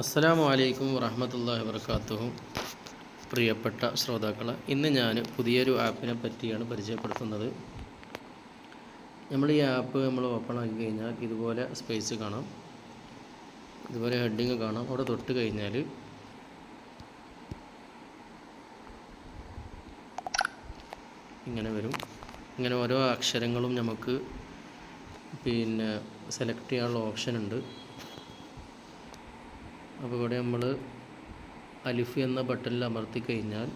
അസ്സലാമു അലൈക്കും വറഹമത്തല്ലാഹി വർക്കാത്തുഹു പ്രിയപ്പെട്ട ശ്രോതാക്കളെ ഇന്ന് ഞാൻ പുതിയൊരു ആപ്പിനെ പറ്റിയാണ് പരിചയപ്പെടുത്തുന്നത്. നമ്മൾ ഈ ആപ്പ് നമ്മൾ ഓപ്പൺ ആക്കി കഴിഞ്ഞാൽ ഇതുപോലെ സ്പേസ് കാണാം. ഇതുപോലെ ഹെഡിങ് കാണാം. അവിടെ തൊട്ട് കഴിഞ്ഞാൽ ഇങ്ങനെ വരും. ഇങ്ങനെ ഓരോ അക്ഷരങ്ങളും നമുക്ക് പിന്നെ സെലക്ട് ചെയ്യാനുള്ള ഓപ്ഷൻ ഉണ്ട്. അപ്പോൾ ഇവിടെ നമ്മൾ അലിഫ് എന്ന ബട്ടണിൽ അമർത്തി കഴിഞ്ഞാൽ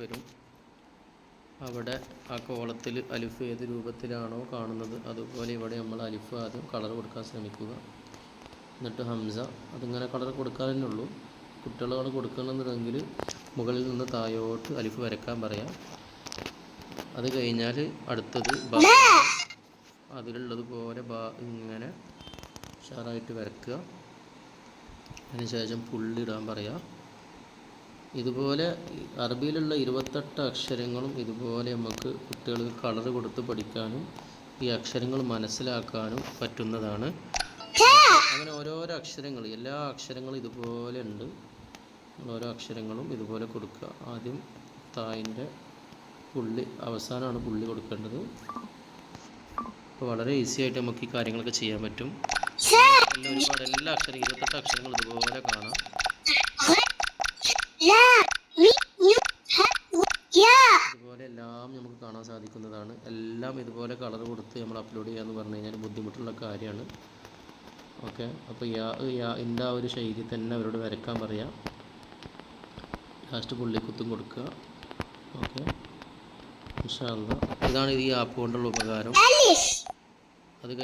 വരും. അവിടെ ആ കോളത്തിൽ അലിഫ് ഏത് രൂപത്തിലാണോ കാണുന്നത് അതുപോലെ ഇവിടെ നമ്മൾ അലിഫ് ആദ്യം കളർ കൊടുക്കാൻ ശ്രമിക്കുക. എന്നിട്ട് ഹംസ അതിങ്ങനെ കളർ കൊടുക്കാൻ തന്നെ ഉള്ളൂ. കുട്ടികളാണ് കൊടുക്കണമെന്നുണ്ടെങ്കിൽ മുകളിൽ നിന്ന് താഴോട്ട് അലിഫ് വരക്കാൻ പറയാം. അത് കഴിഞ്ഞാൽ അടുത്തത് ബ അതിലുള്ളത് പോലെ ബാ ഇങ്ങനെ ഉഷാറായിട്ട് വരക്കുക. അതിനുശേഷം പുള്ളിടാൻ ഇടാൻ പറയാ. ഇതുപോലെ അറബിയിലുള്ള ഇരുപത്തെട്ട് അക്ഷരങ്ങളും ഇതുപോലെ നമുക്ക് കുട്ടികൾക്ക് കളർ കൊടുത്ത് പഠിക്കാനും ഈ അക്ഷരങ്ങൾ മനസ്സിലാക്കാനും പറ്റുന്നതാണ്. അങ്ങനെ ഓരോരോ അക്ഷരങ്ങൾ എല്ലാ അക്ഷരങ്ങളും ഇതുപോലെ ഉണ്ട്. ഓരോ അക്ഷരങ്ങളും ഇതുപോലെ കൊടുക്കുക. ആദ്യം തായിന്റെ പുള്ളി അവസാനമാണ് പുള്ളി കൊടുക്കേണ്ടത്. അപ്പോൾ വളരെ ഈസി ആയിട്ട് നമുക്ക് ഈ കാര്യങ്ങളൊക്കെ ചെയ്യാൻ പറ്റും. എല്ലാം ഒരുപാട് എല്ലാ അക്ഷരം ഇരുപത്തെട്ട് അക്ഷരങ്ങൾ ഇതുപോലെ കാണാം. ഇതുപോലെ എല്ലാം നമുക്ക് കാണാൻ സാധിക്കുന്നതാണ്. എല്ലാം ഇതുപോലെ കളർ കൊടുത്ത് നമ്മൾ അപ്ലോഡ് ചെയ്യാന്ന് പറഞ്ഞു കഴിഞ്ഞാൽ ബുദ്ധിമുട്ടുള്ള കാര്യമാണ്. ഓക്കെ. അപ്പോൾ യാ യാ ഒരു ശൈലി തന്നെ അവരോട് വരക്കാൻ പറയാം. ലാസ്റ്റ് പുള്ളിക്കുത്തും കൊടുക്കുക. ഓക്കെ. ഇൻഷാ അള്ളാ ഇതാണ് ഈ ആപ്പ് കൊണ്ടുള്ള ഉപകാരം.